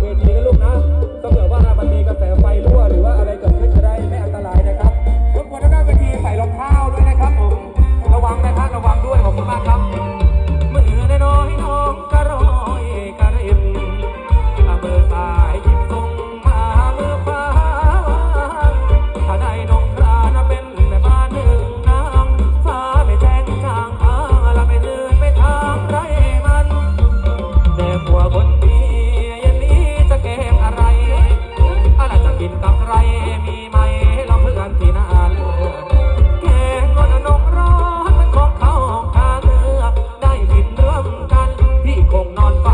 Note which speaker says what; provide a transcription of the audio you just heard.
Speaker 1: เวทีนะลูกนะ คงนอน